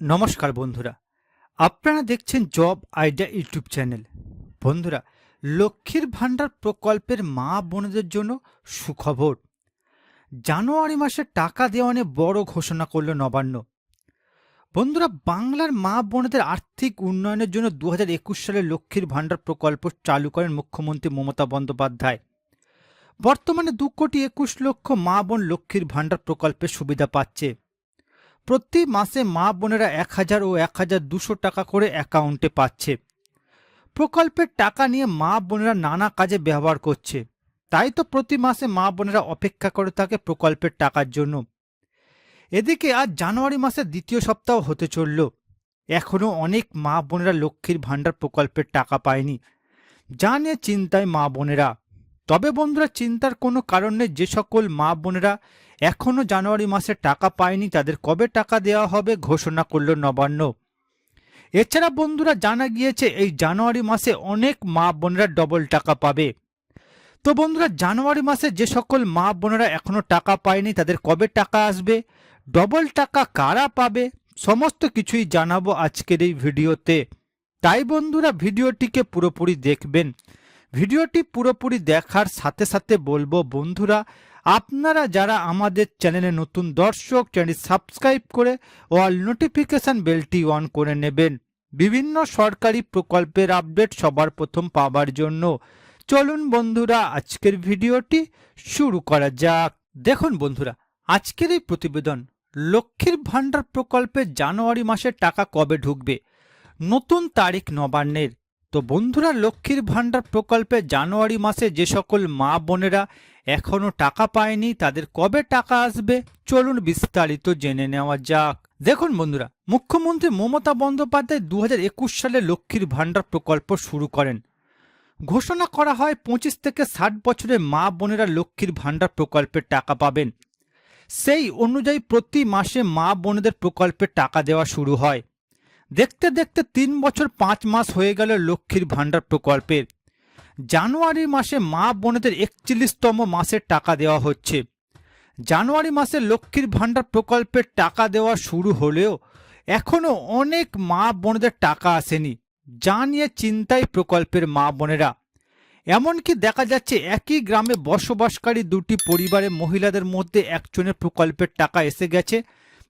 নমস্কার বন্ধুরা। আপনারা দেখছেন জব আইডিয়া ইউটিউব চ্যানেল। বন্ধুরা, লক্ষ্মীর ভাণ্ডার প্রকল্পের মা বোনদের জন্য সুখবর। জানুয়ারি মাসে টাকা দেওয়া নিয়ে বড় ঘোষণা করল নবান্ন। বন্ধুরা, বাংলার মা বোনদের আর্থিক উন্নয়নের জন্য দু একুশ সালে লক্ষ্মীর ভাণ্ডার প্রকল্প চালু করেন মুখ্যমন্ত্রী মমতা বন্দ্যোপাধ্যায়। বর্তমানে দু কোটি একুশ লক্ষ মা বোন লক্ষ্মীর ভাণ্ডার প্রকল্পের সুবিধা পাচ্ছে। প্রতি মাসে মা বোনেরা এক হাজার ও এক হাজার দুশো টাকা করে অ্যাকাউন্টে পাচ্ছে। প্রকল্পের টাকা নিয়ে মা বোনেরা নানা কাজে ব্যবহার করছে। তাই তো প্রতি মাসে মা বোনেরা অপেক্ষা করে থাকে প্রকল্পের টাকার জন্য। এদিকে আজ জানুয়ারি মাসের দ্বিতীয় সপ্তাহ হতে চলল। এখনও অনেক মা বোনেরা লক্ষ্মীর ভাণ্ডার প্রকল্পের টাকা পায়নি। যা নিয়ে চিন্তায় মা বোনেরা। তবে বন্ধুরা চিন্তার কোনো কারণ নেই, যে সকল মা বোনেরা এখনও জানুয়ারি মাসে টাকা পায়নি, তাদের কবে টাকা দেওয়া হবে ঘোষণা করল নবান্ন। এছাড়া বন্ধুরা জানা গিয়েছে, এই জানুয়ারি মাসে অনেক মা বোনেরা ডবল টাকা পাবে। তো বন্ধুরা, জানুয়ারি মাসে যে সকল মা বোনেরা এখনও টাকা পায়নি, তাদের কবে টাকা আসবে? ডবল টাকা কারা পাবে? সমস্ত কিছুই জানাব আজকের এই ভিডিওতে। তাই বন্ধুরা, ভিডিওটিকে পুরোপুরি দেখবেন। ভিডিওটি পুরোপুরি দেখার সাথে সাথে বলব, বন্ধুরা, আপনারা যারা আমাদের চ্যানেলে নতুন দর্শক চ্যানেল সাবস্ক্রাইব করে অল নোটিফিকেশন বেলটি অন করে নেবেন। বিভিন্ন সরকারি প্রকল্পের আপডেট সবার প্রথম পাবার জন্য। চলুন, বন্ধুরা, আজকের ভিডিওটি শুরু করা যাক। দেখুন, বন্ধুরা, আজকের এই প্রতিবেদন, লক্ষ্মীর ভাণ্ডার প্রকল্পে জানুয়ারি মাসে টাকা কবে ঢুকবে? নতুন তারিখ নবান্নের। তো বন্ধুরা, লক্ষ্মীর ভাণ্ডার প্রকল্পে জানুয়ারি মাসে যে সকল মা বোনেরা এখনও টাকা পায়নি, তাদের কবে টাকা আসবে? চলুন বিস্তারিত জেনে নেওয়া যাক। দেখুন বন্ধুরা, মুখ্যমন্ত্রী মমতা বন্দ্যোপাধ্যায় দু একুশ সালে লক্ষ্মীর ভাণ্ডার প্রকল্প শুরু করেন। ঘোষণা করা হয়, পঁচিশ থেকে ষাট বছরের মা বোনেরা লক্ষ্মীর ভাণ্ডার প্রকল্পের টাকা পাবেন। সেই অনুযায়ী প্রতি মাসে মা বোনেদের প্রকল্পের টাকা দেওয়া শুরু হয়। দেখতে দেখতে তিন বছর পাঁচ মাস হয়ে গেল লক্ষ্মীর ভাণ্ডার প্রকল্পের। জানুয়ারি মাসে মা বোনেদের একচল্লিশতম মাসের টাকা দেওয়া হচ্ছে। জানুয়ারি মাসে লক্ষ্মীর ভাণ্ডার প্রকল্পের টাকা দেওয়া শুরু হলেও এখনও অনেক মা বোনেদের টাকা আসেনি, যা নিয়ে চিন্তায় প্রকল্পের মা বোনেরা। এমনকি দেখা যাচ্ছে একই গ্রামে বসবাসকারী দুটি পরিবারের মহিলাদের মধ্যে একজনের প্রকল্পের টাকা এসে গেছে,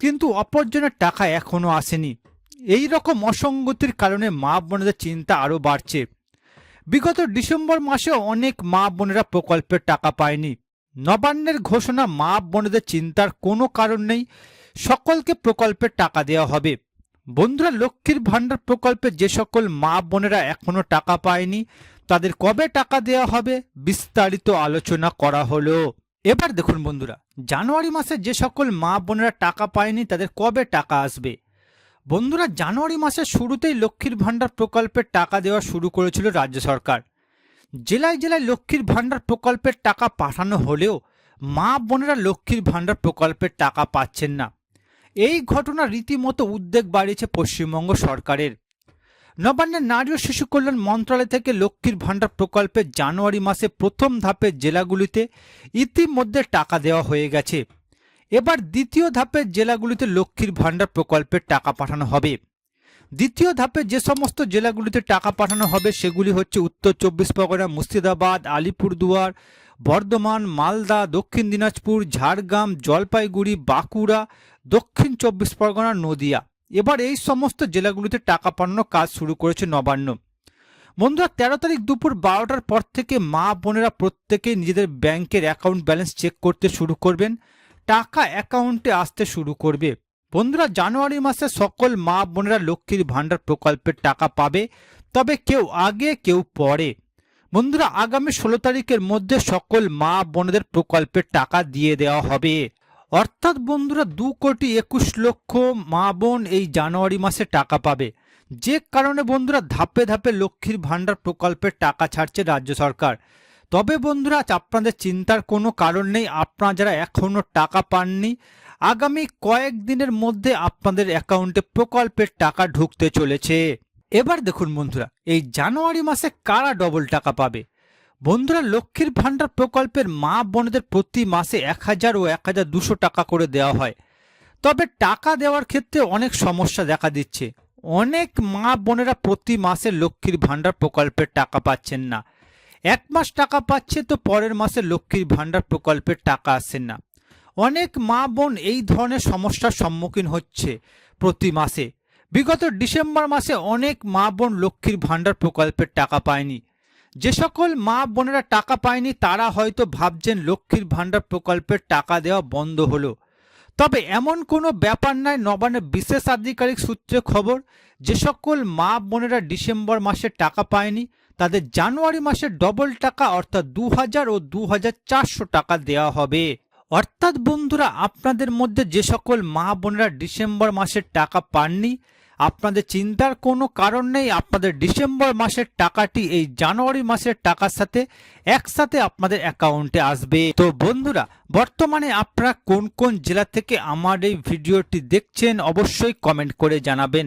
কিন্তু অপরজনের টাকা এখনও আসেনি। এই রকম অসঙ্গতির কারণে মা বোনেদের চিন্তা আরও বাড়ছে। বিগত ডিসেম্বর মাসে অনেক মা বোনেরা প্রকল্পের টাকা পায়নি। নবান্নের ঘোষণা মা বোনেদের চিন্তার কোনো কারণ নেই, সকলকে প্রকল্পের টাকা দেওয়া হবে। বন্ধুরা, লক্ষ্মীর ভাণ্ডার প্রকল্পে যে সকল মা বোনেরা এখনও টাকা পায়নি, তাদের কবে টাকা দেওয়া হবে বিস্তারিত আলোচনা করা হলো। এবার দেখুন বন্ধুরা, জানুয়ারি মাসে যে সকল মা বোনেরা টাকা পায়নি, তাদের কবে টাকা আসবে? বন্ধুরা, জানুয়ারি মাসের শুরুতেই লক্ষ্মীর ভাণ্ডার প্রকল্পের টাকা দেওয়া শুরু করেছিল রাজ্য সরকার। জেলায় জেলায় লক্ষ্মীর ভাণ্ডার প্রকল্পের টাকা পাঠানো হলেও মা বোনেরা লক্ষ্মীর ভাণ্ডার প্রকল্পের টাকা পাচ্ছেন না। এই ঘটনা রীতিমতো উদ্বেগ বাড়িয়েছে পশ্চিমবঙ্গ সরকারের। নবান্নের নারী ও শিশু কল্যাণ মন্ত্রণালয় থেকে লক্ষ্মীর ভাণ্ডার প্রকল্পে জানুয়ারি মাসে প্রথম ধাপে জেলাগুলিতে ইতিমধ্যে টাকা দেওয়া হয়ে গেছে। এবার দ্বিতীয় ধাপে জেলাগুলিতে লক্ষ্মীর ভাণ্ডার প্রকল্পের টাকা পাঠানো হবে। দ্বিতীয় ধাপে যে সমস্ত জেলাগুলিতে টাকা পাঠানো হবে সেগুলি হচ্ছে উত্তর চব্বিশ পরগনা, মুর্শিদাবাদ, আলিপুরদুয়ার, বর্ধমান, মালদা, দক্ষিণ দিনাজপুর, ঝাড়গ্রাম, জলপাইগুড়ি, বাঁকুড়া, দক্ষিণ চব্বিশ পরগনা, নদিয়া। এবার এই সমস্ত জেলাগুলিতে টাকা পাঠানোর কাজ শুরু করেছে নবান্ন। বন্ধুরা, তেরো তারিখ দুপুর বারোটার পর থেকে মা বোনেরা প্রত্যেকেই নিজেদের ব্যাংকের অ্যাকাউন্ট ব্যালেন্স চেক করতে শুরু করবেন। টাকা অ্যাকাউন্টে আসতে শুরু করবে। বন্ধুরা, জানুয়ারি মাসে সকল মা বোনেরা লক্ষ্মীর ভাণ্ডার প্রকল্পের টাকা পাবে, তবে কেউ আগে, কেউ পরে। বন্ধুরা, আগামী ষোলো তারিখের মধ্যে সকল মা বোনেদের প্রকল্পের টাকা দিয়ে দেওয়া হবে। অর্থাৎ বন্ধুরা, দু কোটি একুশ লক্ষ মা বোন এই জানুয়ারি মাসে টাকা পাবে। যে কারণে বন্ধুরা, ধাপে ধাপে লক্ষ্মীর ভাণ্ডার প্রকল্পের টাকা ছাড়ছে রাজ্য সরকার। তবে বন্ধুরা আজ আপনাদের চিন্তার কোনো কারণ নেই। আপনারা যারা এখনও টাকা পাননি, আগামী কয়েক দিনের মধ্যে আপনাদের অ্যাকাউন্টে প্রকল্পের টাকা ঢুকতে চলেছে। এবার দেখুন বন্ধুরা, এই জানুয়ারি মাসে কারা ডবল টাকা পাবে? বন্ধুরা, লক্ষ্মীর ভাণ্ডার প্রকল্পের মা বোনদের প্রতি মাসে এক হাজার ও এক হাজার দুশো টাকা করে দেওয়া হয়। তবে টাকা দেওয়ার ক্ষেত্রে অনেক সমস্যা দেখা দিচ্ছে। অনেক মা বোনেরা প্রতি মাসে লক্ষ্মীর ভাণ্ডার প্রকল্পের টাকা পাচ্ছেন না। এক মাস টাকা পাচ্ছে তো পরের মাসে লক্ষ্মীর ভাণ্ডার প্রকল্পের টাকা আসছেন না। অনেক মা বোন এই ধরনের সমস্যার সম্মুখীন হচ্ছে প্রতি মাসে। বিগত ডিসেম্বর মাসে অনেক মা বোন লক্ষ্মীর ভাণ্ডার প্রকল্পের টাকা পায়নি। যে সকল মা বোনেরা টাকা পায়নি, তারা হয়তো ভাবছেন লক্ষ্মীর ভাণ্ডার প্রকল্পের টাকা দেওয়া বন্ধ হলো। তবে এমন কোনো ব্যাপার নয় নবান্নের বিশেষ আধিকারিক সূত্রে খবর, যে সকল মা বোনেরা ডিসেম্বর মাসে টাকা পায়নি তাদের জানুয়ারি মাসে ডবল টাকা, অর্থাৎ দু হাজার ও দু হাজার চারশো টাকা দেওয়া হবে। অর্থাৎ বন্ধুরা, আপনাদের মধ্যে যে সকল মা বোনেরা ডিসেম্বর মাসের টাকা পাননি, আপনাদের চিন্তার কোনো কারণ নেই, আপনাদের ডিসেম্বর মাসের টাকাটি এই জানুয়ারি মাসের টাকার সাথে একসাথে আপনাদের অ্যাকাউন্টে আসবে। তো বন্ধুরা, বর্তমানে আপনারা কোন কোন জেলা থেকে আমার এই ভিডিওটি দেখছেন, অবশ্যই কমেন্ট করে জানাবেন।